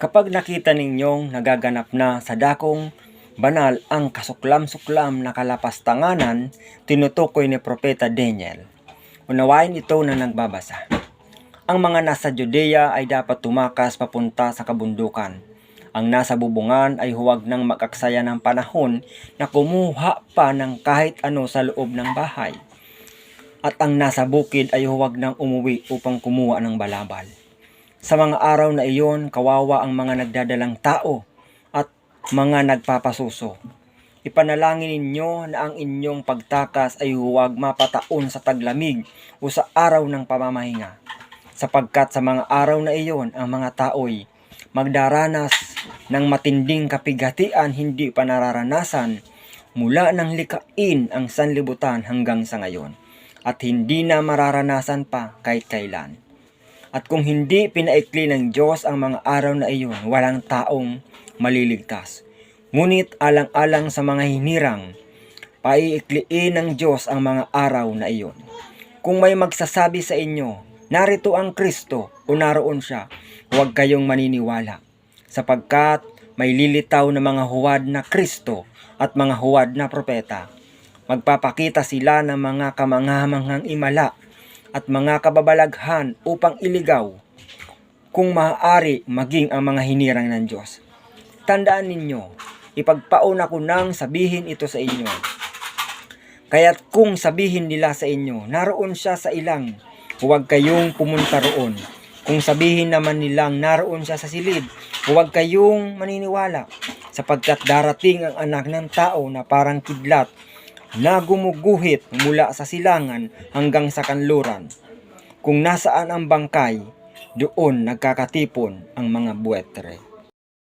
Kapag nakita ninyong nagaganap na sa dakong banal ang kasuklam-suklam na kalapastanganan, tinutukoy ni Propeta Daniel. Unawain ito na nagbabasa. Ang mga nasa Judea ay dapat tumakas papunta sa kabundukan. Ang nasa bubungan ay huwag nang makaksaya ng panahon na kumuha pa ng kahit ano sa loob ng bahay. At ang nasa bukid ay huwag nang umuwi upang kumuha ng balabal. Sa mga araw na iyon, kawawa ang mga nagdadalang tao at mga nagpapasuso. Ipanalangin ninyo na ang inyong pagtakas ay huwag mapataon sa taglamig o sa araw ng pamamahinga. Sapagkat sa mga araw na iyon, ang mga tao'y magdaranas ng matinding kapigatian hindi pa nararanasan mula nang likain ang sanlibutan hanggang sa ngayon at hindi na mararanasan pa kahit kailan. At kung hindi pinaikli ng Diyos ang mga araw na iyon, walang taong maliligtas. Ngunit alang-alang sa mga hinirang, paiikliin ng Diyos ang mga araw na iyon. Kung may magsasabi sa inyo, narito ang Kristo o naroon siya, huwag kayong maniniwala. Sapagkat may lilitaw na mga huwad na Kristo at mga huwad na propeta. Magpapakita sila ng mga kamangamanghang imala at mga kababalaghan upang iligaw kung maaari maging ang mga hinirang ng Diyos. Tandaan ninyo, ipagpauna ko nang sabihin ito sa inyo. Kaya't kung sabihin nila sa inyo, naroon siya sa ilang, huwag kayong pumunta roon. Kung sabihin naman nilang naroon siya sa silid, huwag kayong maniniwala, sapagkat darating ang anak ng tao na parang kidlat na gumuguhit mula sa silangan hanggang sa kanluran. Kung nasaan ang bangkay, doon nagkakatipon ang mga buwetre.